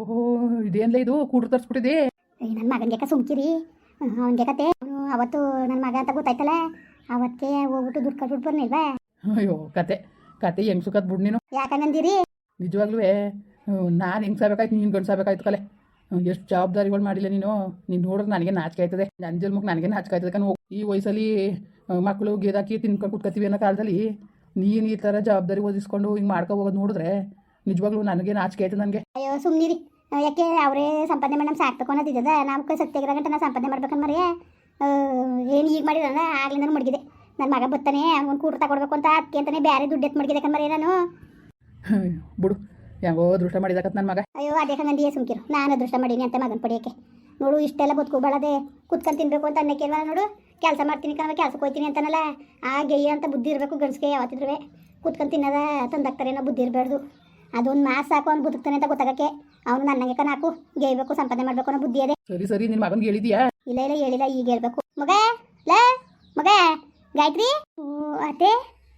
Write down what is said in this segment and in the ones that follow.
ಓಹೋ ಇದೇನ್ಲ ಇದು? ಕೂಡ್ರು ತರಿಸ್ಬಿಟ್ಟಿದೆ? ನನ್ನ ಮಗನಿಗೆ ಸುಮ್ಕಿರಿ. ಅವನಿಗೆ ಕತೆ ಅವನು ಅವತ್ತು ನನ್ನ ಮಗ ಅಂತ ಗೊತ್ತಾಯ್ತಲ್ಲ? ಅವತ್ತೇ ಹೋಗ್ಬಿಟ್ಟು ದುಡ್ಡು ಕಟ್ಬಿಟ್ಟು ಬರ್ಲಿಲ್ಲ ಅಯ್ಯೋ ಕತೆ. ಕತೆ ಹೆಂಗ್ ಸುಖತ್ ಬಿಡ್ ನೀನು? ಯಾಕಂದಿರಿ ನಿಜವಾಗ್ಲೂ ನಾನು ಹೆಂಗ್ ಸಾಬೇಕಾಯ್ತು ನೀನು ಗಂಡ್ಸಾಬೇಕಾಯ್ತು ಕಲೆ. ಎಷ್ಟು ಜವಾಬ್ದಾರಿಗಳು ಮಾಡಿಲ್ಲ ನೀನು. ನೀನು ನೋಡಿದ್ರೆ ನನಗೆ ನಾಚಿಕೆ ಆಯ್ತದೆ. ನನ್ನ ಜನ್ಮಕ್ಕೆ ನನಗೆ ನಾಚಿಕೆ ಆಯ್ತದೆ ಕಣ್. ಈ ವಯಸ್ಸಲ್ಲಿ ಮಕ್ಕಳು ಗೇದಾಕಿ ತಿನ್ಕೊಂಡು ಕುತ್ಕೊತೀವಿ ಅನ್ನೋ ಕಾಲದಲ್ಲಿ ನೀನು ಈ ಥರ ಜವಾಬ್ದಾರಿ ಓದಿಸ್ಕೊಂಡು ಹಿಂಗೆ ಮಾಡ್ಕೊ ಹೋಗೋದು ನೋಡಿದ್ರೆ ನಿಜವಾಗ್ಲೂ ನನಗೆ ನಾಚಿಕೆ ಆಯ್ತು ನನಗೆ. ಅಯ್ಯೋ ಸುಮ್ಮನಿರಿ ಯಾಕೆ ಅವರೇ ಸಂಪಾದನೆ ಮಾಡಿ ನಮ್ಮ ಸಾಕ್ಬೇಕು ಅನ್ನೋದಿದ್ದದ ನಮ್ಗೆ ಸತ್ಯಾಗ್ರಹ ಗಂಟೆ ನಾ ಸಂಪಾದನೆ ಮಾಡ್ಬೇಕಂದ್ ಮರಿಯ? ಏನು ಈಗ ಮಾಡಿದ್ರೆ ಆಗ್ಲಿಂದ ಮಡಗಿದೆ. ನನ್ನ ಮಗ ಬತ್ತಾನೆ ಅವ್ನು ಕೂಟ ತಗೊಡ್ಬೇಕು ಅಂತ ಅದಕ್ಕೆ ಅಂತಾನೆ ಬೇರೆ ದುಡ್ಡು ಎತ್ತು ಮಡಗಿದೆ ಕಣ್ಮರಿ ನಾನು. ಬಿಡು. ಹೆಂಗೋ ದೃಷ್ಟ ಮಾಡಿದಾಕತ್ ನನ್ನ ಮಗ. ಅಯ್ಯೋ ಅದೇ ನಂದಿಯೇ ಸುಮ್ಕಿರು. ನಾನು ಅದೃಷ್ಟ ಮಾಡೀನಿ ಅಂತ ಮಗನ ಪಡೆಯೋಕೆ ನೋಡು ಇಷ್ಟೆಲ್ಲ ಬದುಕು ಬಾಳದೆ. ಕುತ್ಕೊಂಡು ತಿನ್ಬೇಕು ಅಂತ ಅನ್ನಕ್ಕಿಲ್ವ ನೋಡು? ಕೆಲಸ ಮಾಡ್ತೀನಿ ಕಣ ಕೆಲ್ಸಕ್ಕೆ ಹೋಗ್ತೀನಿ ಅಂತನಲ್ಲ. ಆ ಗೆಯ್ಯ ಅಂತ ಬುದ್ಧಿ ಇರಬೇಕು ಗಂಡಸ್ಗೆ ಯಾವತ್ತಿದ್ರು ಕುತ್ಕೊಂಡು ತಿನ್ನೋದ ತಂದಾಕ್ತಾರೆ ಏನೋ ಬುದ್ಧಿ ಇರಬಾರ್ದು. ಅದೊಂದು ಮಾಸ್ ಸಾಕು ಅವ್ನು ಬದುಕ್ತಾನೆ ಅಂತ ಗೊತ್ತಾಗಕ್ಕೆ. ಅವನು ನನ್ನಗೆ ಕಣ ಹಾಕು. ಗೇಯ್ಬೇಕು ಸಂಪಾದನೆ ಮಾಡ್ಬೇಕು ಅನ್ನೋ ಬುದ್ಧಿ ಅದೇ. ಸರಿ ಸರಿ ನಿನ್ನ ಮಗನಿಗೆ ಹೇಳಿದ್ಯಾ? ಇಲ್ಲ ಇಲ್ಲ ಹೇಳಿಲ್ಲ ಈಗ ಹೇಳ್ಬೇಕು. ಮಗ ಲೇ ಮಗ ಗಾಯತ್ರಿ? ಓ ಅತ್ತೆ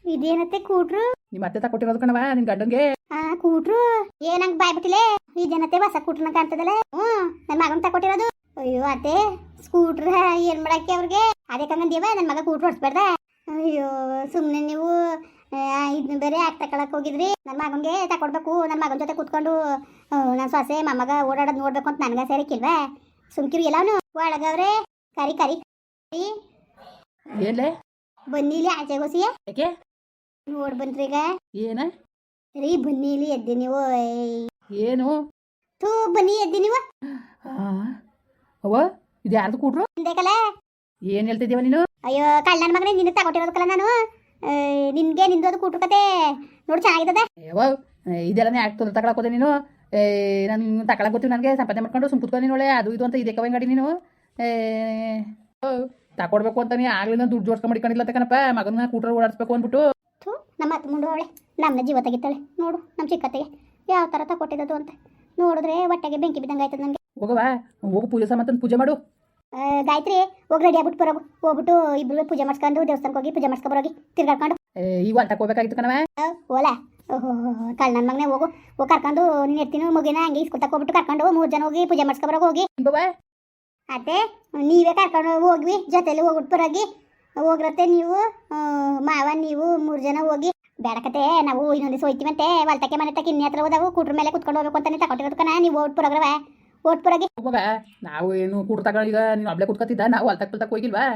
ಇದೇನತ್ತೆ ಕೂಟ್ರು? ನಿಮ್ಮ ಅತ್ತೆ ತಕೊಟ್ಟಿರೋದು ಕಣವ ನಿನ್ ಗಂಡನ್ಗೆ? ಆ ಕೂಟ್ರು? ಏನಂಗ್ ಬಾಯ್ ಬಿಟ್ಟಿಲೆ ಜನತೆ ಹೊಸ ಕೂಟ್ರನ ಕಾಣ್ತದಲ್ಲ? ಹ್ಞೂ ನನ್ನ ಮಗನ್ ತಕೊಟ್ಟಿರೋದು ಅಯ್ಯೋ ಅತ್ತೆ ಸ್ಕೂಟ್ರ ಏನ್ ಮಾಡಕ್ಕೆ ಅವ್ರಿಗೆ? ಅದೇ ಕಂಗಂದಿಯವ ನನ್ನ ಮಗ ಕೂಟ್ರು ಹೊಡ್ಸ್ಬೇಡ್ದ. ಅಯ್ಯೋ ಸುಮ್ಮನೆ ನೀವು ಇದನ್ನ ಬೇರೆ ಯಾಕೆ ತಕೊಳಕ್ ಹೋಗಿದ್ರಿ? ನನ್ನ ಮಗನಿಗೆ ತಕೊಡ್ಬೇಕು ನನ್ನ ಮಗನ ಜೊತೆ ಕೂತ್ಕೊಂಡು ನನ್ನ ಸೊಸೆ ಮೊಮ್ಮಗ ಓಡಾಡೋದು ನೋಡ್ಬೇಕು ಅಂತ ನನಗೆ ಸೇರಿಕಿಲ್ವಾ ಸುಮ್ಕಿರಿ ಎಲ್ಲಾನು? ಒಳಗವ್ರೆ ಕರಿ ಕರಿ. ಕರಿ ಏನ್ಲೇ? ಬನ್ನಿ ಆಚೆ ಗೋಸಿಯ ನೋಡ್ ಬಂದ್ರಿ ಈಗ. ಏನ? ರೀ ಬನ್ನಿಲಿ ಎದ್ದೀನಿ ಎದ್ದಿ ನೀವು ಏನು? ತೂ ಬನ್ನಿ ಎದ್ದೀನಿ ನೀವು. ಆ, ಅವ್ವ ಇದು ಯಾರ್ದು ಕೂಟ್ರು ಏನು ಹೇಳ್ತಿದ್ದೀವ ನೀನು? ಅಯ್ಯೋ ಕಳ್ಳನ ಮಗನೇ ನಿನ್ನ ತಗೊಟ್ಟಿರೋದಕ್ಕಲ್ಲ ನಾನು. ನಿನ್ಗೆ ನಿಂದೋದು ಕೂಟು ಕತೆ ನೋಡಿ ಚೆನ್ನಾಗಿದ್ದದೆ? ಯಾವ ಇದೆಲ್ಲ ಯಾಕೆ ತೊಂದರೆ ತಗೊಳಕೋದೆ ನೀನು. ಏ ನಾನು ತಗೊಳಕ್ ಗೊತ್ತೀವಿ ನನಗೆ ಸಂಪಾದನೆ ಮಾಡ್ಕೊಂಡು ಸುಮ್ ಕುತ್ಕೊಂಡು ನೀನು ಒಳ್ಳೆ ಅದು ಇದು ಅಂತ ಇದಕ್ಕೆ ಗಾಡಿ ನೀನು. ಏ ಓ, ತಕೊಡ್ಬೇಕು ಅಂತ ನೀ ಆಗ್ಲಿಂದ ದುಡ್ಡು ಜೋಡ್ಸ್ಕೊಂಡ್ ಮಡಿಕೊಂಡಿಲ್ಲ ತಕನಪ್ಪ ಮಗನ ಕೂಟ್ರ ಓಡಾಡಿಸ್ಬೇಕು ಅಂದ್ಬಿಟ್ಟು. ನಮ್ಮ ಅತ್ತ ಮುಂಡು ಅವಳೆ ನಮ್ಮನ್ನ ಜೀವ ತೆಗಿತಾಳೆ. ನೋಡು ನಮ್ಮ ಚಿಕ್ಕತ್ತೆಗೆ ಯಾವ ಥರ ತಗೊಟ್ಟಿದ್ದು ಅಂತ. ನೋಡಿದ್ರೆ ಹೊಟ್ಟೆಗೆ ಬೆಂಕಿ ಬಿದ್ದಂಗೆ ಆಯ್ತದ ನನಗೆ ಹೋಗವಾ ಹೋಗು ಪೂಜೆ ಸಾಮಾನು ಪೂಜೆ ಮಾಡು. ಗಾಯತ್ರಿ ಹೋಗಿ ರೆಡಿ ಆಗ್ಬಿಟ್ಟು ಬರೋಗು ಹೋಗ್ಬಿಟ್ಟು ಇಬ್ರು ಪೂಜೆ ಮಾಡ್ಸ್ಕೊಂಡು ದೇವಸ್ಥಾನಕ್ಕೆ ಹೋಗಿ ಪೂಜೆ ಮಾಡ್ಸ್ಕೊ ಬರೋಗಿ ತಿರ್ಗಾಡ್ಕೊಂಡು. ಈಗ ಹೊಲ್ಟಕ್ಕೆ ಹೋಗ್ಬೇಕಾಗಿತ್ತು ಕಣವ ಓಲಾ ಓಹೋ ಕಳ್ಳನ ಮಗನೇ ಹೋಗು. ಹೋಗಿ ಕರ್ಕೊಂಡು ನೀನು ಇರ್ತೀನಿ ಮಗಿನ ಹಂಗೆ ಇಸ್ಕೊತಕ್ಕೆ ಹೋಗ್ಬಿಟ್ಟು ಕರ್ಕೊಂಡು ಮೂರು ಜನ ಹೋಗಿ ಪೂಜೆ ಮಾಡ್ಸ್ಕೊ ಬರೋಗಿ ಹೋಗಿ. ಅದೇ ನೀವೇ ಕರ್ಕೊಂಡು ಹೋಗ್ವಿ. ಜೊತೆಲಿ ಹೋಗ್ಬಿಟ್ಟು ಬರೋಗಿ ಹೋಗ್ರತ್ತೆ ನೀವು ಮಾವ ನೀವು ಮೂರು ಜನ ಹೋಗಿ. ಬೇಡಕತೆ ನಾವು ಇನ್ನೊಂದು ದಿವಸ ಹೋಯ್ತೀವಂತೆ. ಹೊಲ್ತಕ್ಕೆ ಮನೆ ತಕ್ಕ ಇನ್ನೇ ಹತ್ರ ಹೋದವು. ಕೂಟ್ರ ಮೇಲೆ ಕುತ್ಕೊಂಡು ಹೋಗ್ಬೇಕು ಅಂತಾನೆ ತಗೊಟ್ಟಿರೋದು ಕಣ. ನೀವು ಹೋಗ್ಬಿಟ್ಟು ಪುರಗ್ರವ. ಓಟ್ ಪುರಗಿ ನಾವು ಏನು ಈಗ ನೀನು ಅಬ್ಲೆ ಕುತ್ಕೊತಿದ್ದ ನಾವು ಅಲ್ತಕ್ ಪಲ್ತಕ್ ಹೋಗಿಲ್ವಾ?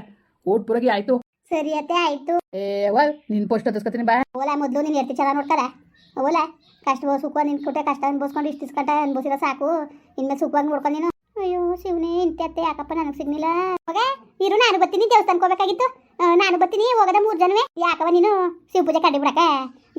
ಓಟ್ ಪುರಗಿ ಆಯ್ತು. ಸರಿ ಅತ್ತೆ ಆಯ್ತು. ಏ ನಿನ್ ಪೋಸ್ಟ್ ಹತ್ತಿಸ್ಕೊತೀನಿ ಬಾ. ಓಲಾ ಮೊದಲು ನೀನು ಎರ್ತಿ ಚಲ ನೋಡ್ತಾರ. ಓಲಾ ಕಷ್ಟ ಸುಖ ನಿನ್ ಕೊಟ್ಟೆ ಕಷ್ಟ ಅನ್ಬೋಸ್ಕೊಂಡು ಇಷ್ಟು ಇಸ್ಕೊಂಡ ಅನ್ಬೋಸಿರೋ ಸಾಕು. ಇನ್ಮೇಲೆ ಸುಖವಾಗಿ ನೋಡ್ಕೊಂಡು ನೀನು. ಅಯ್ಯೋ, ಶಿವನೇ ಇಂತ್ಯತ್ತೆ ಯಾಕಪ್ಪ ನನಗೆ ಸಿಗ್ಲಿಲ್ಲ? ಮಗ ಇರು, ನಾನು ಬರ್ತೀನಿ ದೇವಸ್ಥಾನಕ್ಕೆ ಹೋಗ್ಬೇಕಾಗಿತ್ತು. ನಾನು ಬರ್ತೀನಿ, ಹೋಗದ ಮೂರು ಜನವೇ. ಯಾಕವ ನೀನು? ಶಿವ ಪೂಜೆ ಕಡಿ ಬಿಡಕ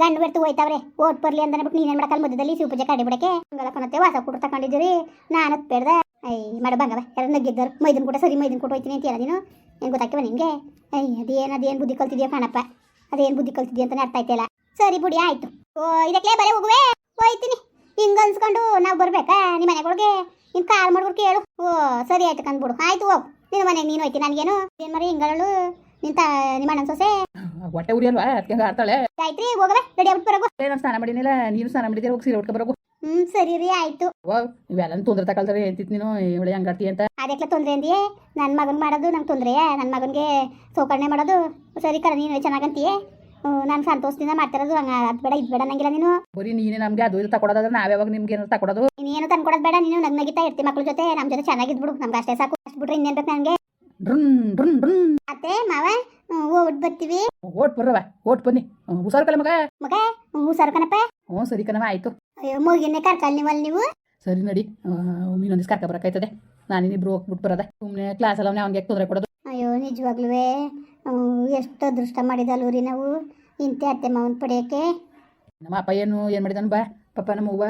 ಗಂಡು ಬಿಡ್ತು ಹೋಯ್ತಾವ್ರೆ. ಓಟ್ ಬರ್ಲಿ ಅಂತ ಬಿಟ್ಟು ನೀನೇನು ಮಾಡಕಲ್ಲ ಮಧ್ಯದಲ್ಲಿ ಶಿವ ಪೂಜೆ ಕಡಿ ಬಿಡಕ್ಕೆ? ಹಂಗಲ್ಲ ಕೊನತ್ತೆ ವಾಸ ಕೂಡ ತಗೊಂಡಿದ್ದೀರಿ ನಾನು ಬೇಡದ ಐ ಮಾಡ ಬಂಗವ ಯಾರು ನಗ್ಗಿದ್ದರು ಮೈದನ್ ಕೂಡ ಸರಿ, ಮೈದನ್ ಕೂಡ ಹೋಯ್ತೀನಿ ಅಂತೀರ ನೀನು? ಏನು ಗೊತ್ತಾಕ್ಯವ ನಿಮಗೆ ಐ ಅದೇನು ಅದೇನು ಬುದ್ಧಿ ಕಲ್ತಿದ್ಯೋ ಕಾಣಪ್ಪ? ಅದೇನು ಬುದ್ಧಿ ಕಲ್ತಿದ್ಯಾ ಅಂತ ಅರ್ಥ ಆಯ್ತಲ್ಲ. ಸರಿ ಬುಡಿ, ಆಯ್ತು. ಓ ಇದಕ್ಕೆ ಬರೇ ಹೋಗುವೆ? ಹೋಯ್ತೀನಿ. ಹಿಂಗ ಅನ್ಸ್ಕೊಂಡು ನಾವು ಬರಬೇಕಾ? ನಿಮ್ಮ ಮನೆಗಳಿಗೆ? ಇನ್ ಕಾಲ್ ಮಾಡ್ಬಿಟ್ಟು ಕೇಳು. ಓ ಸರಿ ಆಯ್ತು ಕಂದ್ಬಿಡು ಆಯ್ತು ಹೋಗು. ನಿನ್ನ ಮನೆಗೆ ನೀನು ಹೋಯ್ತಿ. ನನಗೇನು ಏನು ಮರಿ ಹಿಂಗಳು ನಿಂತ ನಿಮ್ಮ ಅಣ್ಣನ ಸೊಸೆ? ಹೊಟ್ಟೆ ಉರಿ ಅಲ್ವಾ? ಅದಕ್ಕೆ ಹಂಗೆ ಆಡ್ತಾಳೆ. ಆಯ್ತ್ರಿ ಹೋಗವೆ ರೆಡಿ ಆಗ್ಬಿಟ್ಟು ಬರೋಗು. ಏ ನಾನು ಸ್ನಾನ ಮಾಡಿನಿಲ್ಲ. ನೀನು ಸ್ನಾನ ಮಾಡಿದ್ದೀರ ಹೋಗಿ ಸೀರೆ ಉಟ್ಕೊ ಬರೋಗು. ಹ್ಞೂ ಸರಿ ರೀ ಆಯ್ತು. ಓ ಇವೆಲ್ಲ ತೊಂದ್ರೆ ತಗೊಳ್ತಾರೆ. ಹೇಳ್ತಿತ್ತು ನೀನು ಇವಳೆ ಹಂಗಾಡ್ತಿ ಅಂತ. ಅದಕ್ಕೆ ತೊಂದರೆ ಅಂದಿಯೇ? ನನ್ನ ಮಗನ್ ಮಾಡೋದು ನಂಗೆ ತೊಂದರೆಯಾ? ನನ್ನ ಮಗನ್ಗೆ ಸೌಕರ್ಣೆ ಮಾಡೋದು? ಸರಿ ಕರ ನೀನು ಚೆನ್ನಾಗಂತೀಯೇ ನಾನು ಸಂತೋಷದಿಂದ ಮಾಡ್ತಿರೋದು ಹಂಗ ಅದು ಬೇಡ ಇದ್ ಬೇಡ ನಂಗಿಲ್ಲ ನೀನು. ಬರೀ ನೀನೇ ನಮಗೆ ಅದು ಇದು ತಗೊಡೋದಾದ್ರೆ ನಾವ್ ಯಾವಾಗ ನಿಮ್ಗೆ ಏನಾದ್ರು ತಗೊಡೋದು ನೀನೇನು ತಂದ್ಕೊಡೋದು ಬೇಡ ನೀನು ನಗ್ ನಗಿತಾ ಇರ್ತಿ ಮಕ್ಳ ಜೊತೆ ನಮ್ಮ ಜೊತೆ ಚೆನ್ನಾಗಿದ್ಬಿಡು ನಮ್ಗೆ ಅಷ್ಟೇ ಸಾಕು ಅಷ್ಟು ಬಿಟ್ರೆ ಇನ್ನೇನ್ ಬೇಕು ನನಗೆ? ಡ್ರನ್ ಡ್ರನ್ ಡ್ರನ್. ಅತ್ತೆ ಮಾವ ಓಟ್ ಬರ್ತೀವಿ. ಓಟ್ ಬರ್ರವ ಓಟ್ ಬನ್ನಿ. ಹುಷಾರು ಕಲೆ ಮಗ? ಮಗ ಹುಷಾರು ಕಣಪ್ಪ. ಹ್ಞೂ ಸರಿ ಕಣವ ಆಯ್ತು. ಅಯ್ಯೋ ಮುಗಿನೇ ಕರ್ಕಲ್ ನೀವಲ್ಲಿ ನೀವು? ಸರಿ ನಡಿ ಇನ್ನೊಂದಿಸ್ ಕರ್ಕ ಬರಕಾಯ್ತದೆ ನಾನಿನ್ನಿಬ್ರು ಹೋಗ್ಬಿಟ್ಟು ಬರೋದೆ. ಸುಮ್ಮನೆ ಕ್ಲಾಸಲ್ಲ ಅವ್ನೇ ಅವ್ನಿಗೆ ತೊಂದರೆ ಕೊಡೋದು. ಅಯ್ಯೋ ನಿಜವಾಗ್ಲೂ ಎಷ್ಟು ಅದೃಷ್ಟ ಮಾಡಿದಲ್ವ ರೀ ನಾವು? ಇಂತೆ ಅತ್ತೆ ಮಾವನ ಪಡೆಯೋಕ್ಕೆ ನಮ್ಮ ಅಪ್ಪ ಏನು ಏನು ಮಾಡಿದಾನ ಬಾ. ಪಪ್ಪ ನಮ್ಮ ಅವ್ವ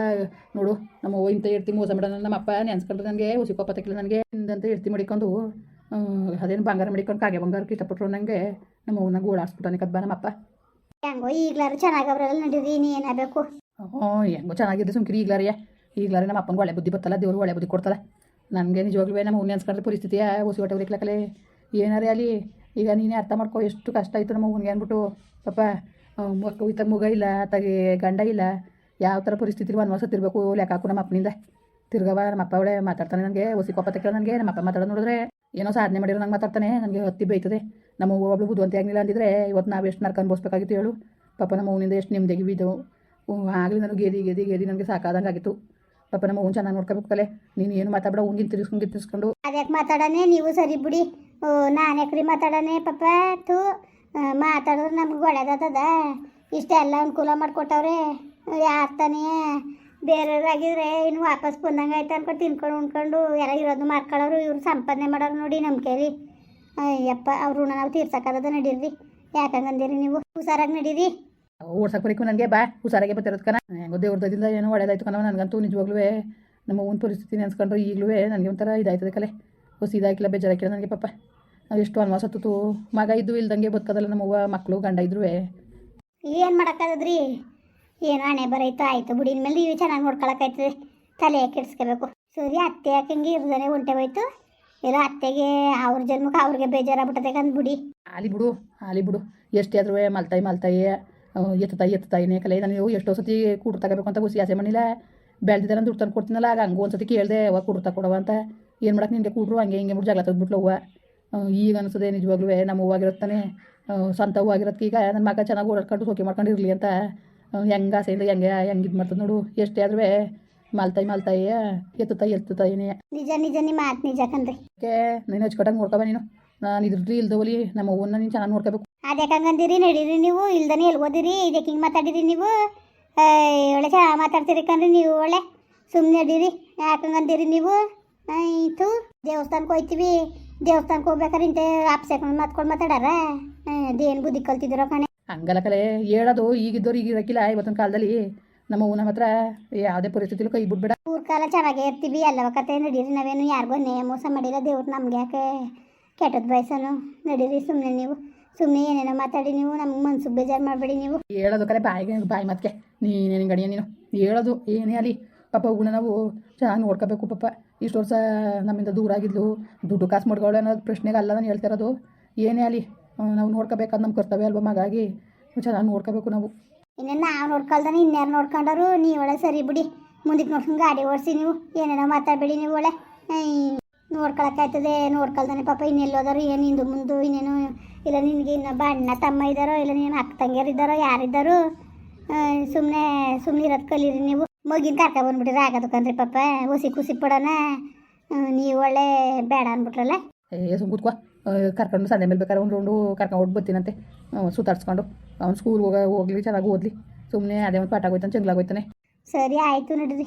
ನೋಡು ನಮ್ಮ ಅವ್ವ ಇಂಥ ಇರ್ತಿ ಮೋಸ ಮಾಡೋಣ ನಮ್ಮ ಅಪ್ಪ ನೆನ್ಸ್ಕೊಂಡ್ರೆ ನನಗೆ ಉಸಿ ಪಾಪ ತಕ್ಕಿಲ್ಲ ನನಗೆ. ಇಂದಂತ ಇರ್ತಿ ಮಡಿಕೊಂಡು ಅದೇನು ಬಂಗಾರ ಮಡಿಕೊಂಡು ಕಾಗೆ ಬಂಗಾರಕ್ಕೆ ಇಷ್ಟಪಟ್ಟರು ನನಗೆ ನಮ್ಮ ಅವ್ವನಾಗ ಓಡಾಡ್ಸ್ಬಿಟ್ಟಾನೆ ಕದ್ಬ ನಮ್ಮಪ್ಪ ಹೆಂಗೋ ಈಗ್ಲಾರು ಚೆನ್ನಾಗವ್ರಲ್ಲ ನಡೀರಿ ನೀ ಏನಾಗಬೇಕು ಹ್ಞೂ ಹೆಂಗೋ ಚೆನ್ನಾಗಿದೆ ಸುಮ್ಕಿರಿ ಈಗ್ಲಾರಿಯ ಈಗ್ಲಾರಿ ನಮ್ಮ ಅಪ್ಪನಿಗೆ ಒಳ್ಳೆ ಬುದ್ಧಿ ಬರ್ತಲ್ಲ ದೇವ್ರು ಒಳ್ಳೆ ಬುದ್ಧಿ ಕೊಡ್ತಾರೆ ನನಗೆ ನಿಜವಾಗ್ಲೂ ನಮ್ಮ ಅವ್ನ ನೆನ್ಸ್ಕೊಂಡ್ರೆ ಪರಿಸ್ಥಿತಿಯ? ಉಸಿ ಹೊಟ್ಟೆ ಉರಿಕ್ಲಕ್ಕಲೆ ಏನಾರೇ ಅಲ್ಲಿ? ಈಗ ನೀನೇ ಅರ್ಥ ಮಾಡ್ಕೊ, ಎಷ್ಟು ಕಷ್ಟ ಆಯಿತು ನಮ್ಮ ಮಗನಿಗೆ ಅಂದ್ಬಿಟ್ಟು ಪಾಪ ಮಕ್ಕ ಈತ ಮಗ ಇಲ್ಲ, ತಗೆ ಗಂಡ ಇಲ್ಲ, ಯಾವ ಥರ ಪರಿಸ್ಥಿತಿ ವನವಾಸತ್ತಿರ್ಬೇಕು ಲೆಕ್ಕ ಹಾಕು ನಮ್ಮ ಅಪ್ಪನಿಂದ. ತಿರ್ಗವ ನಮ್ಮ ಅಪ್ಪ ಅವಳೆ ಮಾತಾಡ್ತಾನೆ ನನಗೆ ಒಸಿ ಕೋಪ ಕೇಳ ನನಗೆ ನಮ್ಮ ಅಪ್ಪ ಮಾತಾಡೋದು ನೋಡಿದ್ರೆ ಏನೋ ಸಾಧನೆ ಮಾಡಿರೋ ನಂಗೆ ಮಾತಾಡ್ತಾನೆ ನನಗೆ ಹೊತ್ತಿ ಬೈತದೆ ನಮ್ಮ ಒಬ್ಬಳು ಬುದ್ಧಿವಂತೆ ಆಗಲಿಲ್ಲ ಅಂದಿದ್ರೆ ಇವತ್ತು ನಾವು ಎಷ್ಟು ನರ್ಕ ಅನ್ಬೋಸ್ಬೇಕಾಗಿತ್ತು ಹೇಳು. ಪಾಪ ನಮ್ಮ ಅವನಿಂದ ಎಷ್ಟು ನಿಮ್ದಿಗೆ ಬಿದ್ದವು ಆಗಲಿ ನನಗೆ ಗೇದಿ, ಗೆದಿ ಗೆದಿ ನನಗೆ ಸಾಕಾದಂಗೆ ಆಗಿತ್ತು ಪಾಪ ನಮ್ಮ ಹುಂಚ ಚೆನ್ನಾಗಿ ನೋಡ್ಕೋಬೇಕು ಕಲೆ ನೀನು ಏನು ಮಾತಾಡ ಅವ್ನಿಗೆ ತಿರ್ಸ್ಕೊಂಡು ತಿರ್ಸ್ಕೊಂಡು. ಅದ್ಯಾಕೆ ಮಾತಾಡನೆ? ನೀವು ಸರಿ ಬಿಡಿ. ಓ, ನಾನು ಯಾಕ್ರಿ ಮಾತಾಡನೆ? ಪಾಪ ತು ಮಾತಾಡಿದ್ರೆ ನಮ್ಗೆ ಒಳ್ಳೇದಾತದ. ಇಷ್ಟೆಲ್ಲ ಅನುಕೂಲ ಮಾಡಿಕೊಟ್ಟವ್ರೆ. ಯಾರು ತಾನೇ? ಬೇರೆಯವ್ರಾಗಿದ್ರೆ ಇನ್ನು ವಾಪಸ್ ಬಂದಂಗೆ ಆಯ್ತು ಅನ್ಕೊಂಡು ತಿನ್ಕೊಂಡು ಉಣ್ಕೊಂಡು ಎಲ್ಲ ಇರೋದು ಮಾರ್ಕೊಳ್ಳೋರು, ಇವ್ರು ಸಂಪಾದನೆ ಮಾಡೋರು ನೋಡಿ ನಮ್ಮ ರೀ ಅಯ್ಯಪ್ಪ, ಅವ್ರ ನಾವು ತೀರ್ಸಕ್ಕಾಗದ ನಡೀರಿ. ಯಾಕಂಗಂದಿರಿ ನೀವು? ಹುಷಾರಾಗಿ ನಡೀರಿ. ಓಡ್ಸಕ್ಕೆ ಬರೀಕು ನನಗೆ ಬಾ ಹುಷಾರಾಗೆ ಬರ್ತಿರೋದು ಕಣ ಹೆಂಗೋ ದೇವ್ರದಿಂದ ಏನೋ ಒಳ್ಳೇದಾಯ್ತು ಕಣವ ನನಗಂತೂ ನಿಜವಾಗ್ಲೂ ನಮ್ಮ ಒಂದು ಪರಿಸ್ಥಿತಿ ನೆನ್ಸ್ಕೊಂಡ್ರೆ ಈಗಲೂ ನನಗೆ ಒಂಥರ ಇದಾಯ್ತದೆ ಕಲೆ. ಹೊಸ ಇದಾಕಿಲ್ಲ ಬೇಜಾರಾಕಿಲ್ಲ ನನಗೆ ಪಾಪ. ಎಷ್ಟು ಅನ್ವಾಸ ಹತ್ತಿತು ಮಗ ಇದ್ದು ಇಲ್ದಂಗೆ ಬದುಕದಲ್ಲ ನಮ್ಮವ್ವ ಮಕ್ಕಳು ಗಂಡ ಇದ್ರು ಏನು ಮಾಡೋಕ್ಕಾಗದ್ರಿ? ಏನೋ ಹಣೆ ಬರೈತು ಆಯ್ತು. ಬಿಡಿನ ಮೇಲೆ ನೀವು ಚೆನ್ನಾಗಿ ನೋಡ್ಕೊಳಕ್ಕಾಯ್ತದೆ. ತಲೆ ಕೆಡಿಸ್ಕೋಬೇಕು? ಸೂರ್ಯ ಅತ್ತೆ ಯಾಕಂಗೆ ಇರ್ದಾನೆ ಹೊಂಟೆ ಹೋಯ್ತು? ಇಲ್ಲ ಅತ್ತೆಗೆ ಅವ್ರ ಜನ್ಮಕ್ಕೆ ಅವ್ರಿಗೆ ಬೇಜಾರಾಗ್ಬಿಟ್ಟದೆ ಬಿಡಿ. ಆಲಿ ಬಿಡು ಆಲಿ ಬಿಡು. ಎಷ್ಟೇ ಆದ್ರೂ ಮಲ್ತಾಯಿ ಮಲ್ತಾಯಿ. ಎತ್ತಾಯಿ ಎತ್ತಾಯಿನೇ ಕಲೆ ನಾನು ಎಷ್ಟೋ ಸತಿ ಕೂಡ್ರು ತಗೋಬೇಕು ಅಂತ ಗುಸಿ ಆಸೆ ಮಾಡಿಲ್ಲ ಬೆಳ್ದಿದ್ದಾರೆ ದುಡ್ಡು ತಂದು ಕೊಡ್ತೀನಲ್ಲ ಆಗ ಹಂಗೆ ಒಂದು ಸತಿ ಕೇಳಿದೆ ಅವ ಕೂಡ್ರು ತಗೊಡವ ಅಂತ. ಏನು ಮಾಡಕ್ಕೆ ನಿನಗೆ ಕೂಡ್ರು? ಹಂಗೆ ಹಿಂಗೆ ಬಿಟ್ಟು ಜಗಳ ತೆಗ್ದ್ಬಿಟ್ಲು ಈಗ ಅನಿಸ್ತದೆ ನಿಜವಾಗ್ಲೂ ನಮ್ಮ ಹೂವಾಗಿರುತ್ತಾನೆ ಸ್ವಂತ ಹೂವಾಗಿರೋದಕ್ಕೆ ಈಗ ನನ್ನ ಮಗ ಚೆನ್ನಾಗಿ ಓಡಾಡ್ಕೊಂಡು ಸೋಕೆ ಮಾಡ್ಕೊಂಡಿರಲಿ ಅಂತ. ಹೆಂಗೆ ಆಸೆಯಿಂದ ಹೆಂಗೆ ಹೆಂಗೆ ಇದು ಮಾಡ್ತದೆ ನೋಡು. ಎಷ್ಟೇ ಆದ್ರೂ ಮಲ್ತಾಯಿ ಮಲ್ತಾಯಿ ಎತ್ತುತ್ತಾಯಿ ಎತ್ತುತ್ತಾಯಿನೇ ನಿಜ ನಿಜ ನಿಮ್ಮ ಮಾತು ನಿಜ ಕಣ್ರಿ. ಓಕೆ ನೀನು ಹಚ್ಕೊಟ್ಟಂಗೆ ನೋಡ್ಕೊಬ ನೀನು. ನಾನು ಇದ್ರಲ್ಲಿ ಇಲ್ದವಲಿ ನಮ್ಮ ಅವ್ವನ್ನ ನೀನು ಚೆನ್ನಾಗಿ ನೋಡ್ಕೋಬೇಕು ಅದ್ಯಾಕಂಗಂದಿರಿ ನಡೀರಿ ನೀವು ಇಲ್ದನೆ ಎಲ್ಗೋದಿರಿ ಇದಕ್ಕೆ ಹಿಂಗೆ ಮಾತಾಡಿರಿ ನೀವು? ಒಳ್ಳೆ ಚೆನ್ನಾಗಿ ಮಾತಾಡ್ತೀರಿ ಕಣ್ರಿ ನೀವು ಒಳ್ಳೆ? ಸುಮ್ಮನೆ ನಡೀರಿ ಯಾಕಂಗಂದಿರಿ ನೀವು? ಆಯಿತು. ದೇವಸ್ಥಾನಕ್ಕೆ ಹೋಯ್ತೀವಿ. ದೇವಸ್ಥಾನಕ್ಕೆ ಹೋಗ್ಬೇಕಾದ್ರೆ ಇಂತೆ ಆಪ್ಸ್ಯಾಕೊಂಡು ಮಾತ್ಕೊಂಡು ಮಾತಾಡಾರ? ಅದೇನು ಬುದ್ಧಿ ಕಲ್ತಿದ್ದೀರೋ ಕಣೆ? ಹಂಗಲ್ಲ ಕಲೆ ಹೇಳೋದು ಈಗಿದ್ದವ್ರು ಈಗ ಇರಕ್ಕಿಲ್ಲ ಇವತ್ತಿನ ಕಾಲದಲ್ಲಿ ನಮ್ಮ ಊನ ಹತ್ರ ಯಾವುದೇ ಪರಿಸ್ಥಿತಿಲೂ ಕೈ ಬಿಡ್ಬೇಡ. ಊರ ಕಾಲ ಚೆನ್ನಾಗೇ ಇರ್ತೀವಿ ಎಲ್ಲವ ಕತೆ ನಡೀರಿ. ನಾವೇನು ಯಾರಿಗೂ ನೇ ಮೋಸ ಮಾಡಿಲ್ಲ ದೇವ್ರು ನಮ್ಗೆ ಯಾಕೆ ಕೆಟ್ಟದ ಬಯಸನು? ನಡೀರಿ ಸುಮ್ಮನೆ ನೀವು. ಸುಮ್ಮನೆ ಏನೇನೋ ಮಾತಾಡಿ ನೀವು ನಮ್ಗೆ ಮನ್ಸು ಬೇಜಾರು ಮಾಡಬೇಡಿ ನೀವು. ಹೇಳೋದು ಕರೆ ಬಾಯಿಗೆ ಬಾಯಿ ಮತ್ತೆ ನೀನೇನು ಗಡಿಯ ನೀನು? ಹೇಳೋದು ಏನೇ ಅಲ್ಲಿ ಪಾಪ ಅವ್ಗನ ನಾವು ಚೆನ್ನಾಗಿ ನೋಡ್ಕೋಬೇಕು ಪಾಪ. ಇಷ್ಟು ವರ್ಷ ನಮ್ಮಿಂದ ದೂರ ಆಗಿದ್ಲು. ದುಡ್ಡು ಕಾಸು ಮಾಡ್ಕೊಳ್ಳೋ ಅನ್ನೋದು ಪ್ರಶ್ನೆಗೆ ಅಲ್ಲ ನಾನು ಹೇಳ್ತಾ ಇರೋದು. ಏನೇ ಅಲ್ಲಿ ನಾವು ನೋಡ್ಕೋಬೇಕಾದ ನಮ್ಮ ಕರ್ತವ್ಯ ಅಲ್ವ ಮಗಾಗಿ? ಚೆನ್ನಾಗಿ ನೋಡ್ಕೋಬೇಕು ನಾವು. ಇನ್ನೇನು ನಾವು ನೋಡ್ಕೊಳ್ದಾನೆ ಇನ್ಯಾರು ನೋಡ್ಕೊಂಡರು ನೀವು ಒಳ್ಳೆ ಸರಿ ಬಿಡಿ. ಮುಂದಕ್ಕೆ ನೋಡ್ಕೊಂಡು ಗಾಡಿ ಓಡಿಸಿ ನೀವು. ಏನೇನೋ ಮಾತಾಡಬೇಡಿ ನೀವು ಒಳ್ಳೆ. ನೋಡ್ಕೊಳಕ್ಕಾಯ್ತದೆ, ನೋಡ್ಕೊಳ್ತಾನೆ. ಪಾಪ ಇನ್ನೆಲ್ಲೋದಾರು ಏನು ಹಿಂದು ಮುಂದು, ಇನ್ನೇನು, ಇಲ್ಲ ನಿನಗೆ ಇನ್ನೊಬ್ಬ ಅಣ್ಣ ತಮ್ಮ ಇದ್ದಾರೋ, ಇಲ್ಲ ನೀನು ಅಕ್ಕ ತಂಗಿಯರು ಇದ್ದಾರೋ, ಯಾರಿದ್ದಾರೋ ಸುಮ್ಮನೆ ಸುಮ್ಮನೆ ಇರೋದು ಕಲೀರಿ ನೀವು. ಮಗಿನ ಕರ್ಕ ಬಂದ್ಬಿಟ್ರಿ ಆಗೋದಕ್ಕಂದ್ರಿ ಪಾಪ. ಹುಸಿ ಖುಷಿ ಪಡೋಣ. ನೀವು ಒಳ್ಳೆ ಬೇಡ ಅಂದ್ಬಿಟ್ರಲ್ಲ? ಏ, ಸುಮ್ ಕೂತ್ಕೋ. ಕರ್ಕೊಂಡು ಸಂಡೆ ಮೇಲೆ ಬೇಕಾದ್ರೆ ಒಂದು ರೌಂಡು ಕರ್ಕೊಂಡು ಬರ್ತೀನಂತೆ. ಸುತ್ತಾಡ್ಸ್ಕೊಂಡು. ಅವ್ನು ಸ್ಕೂಲ್ ಹೋಗ, ಹೋಗ್ಲಿ, ಚೆನ್ನಾಗಿ ಓದಲಿ. ಸುಮ್ಮನೆ ಅದೇ ಒಂದು ಪಾಠ ಆಗೋಯ್ತಾನೆ ಚಂಗ್ಲಾಗೋಯ್ತಾನೆ ಸರಿ ಆಯಿತು ನಡ್ರಿ.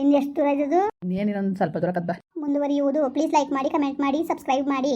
ಇನ್ನೆಷ್ಟು ದೂರ ಇದ್ದದು ಇನ್ನೇನು ಇನ್ನೊಂದು ಸ್ವಲ್ಪ ದೂರ ಕದ್ದ. ಮುಂದುವರಿಯುವುದು. ಪ್ಲೀಸ್ ಲೈಕ್ ಮಾಡಿ ಕಮೆಂಟ್ ಮಾಡಿ ಸಬ್ಸ್ಕ್ರೈಬ್ ಮಾಡಿ.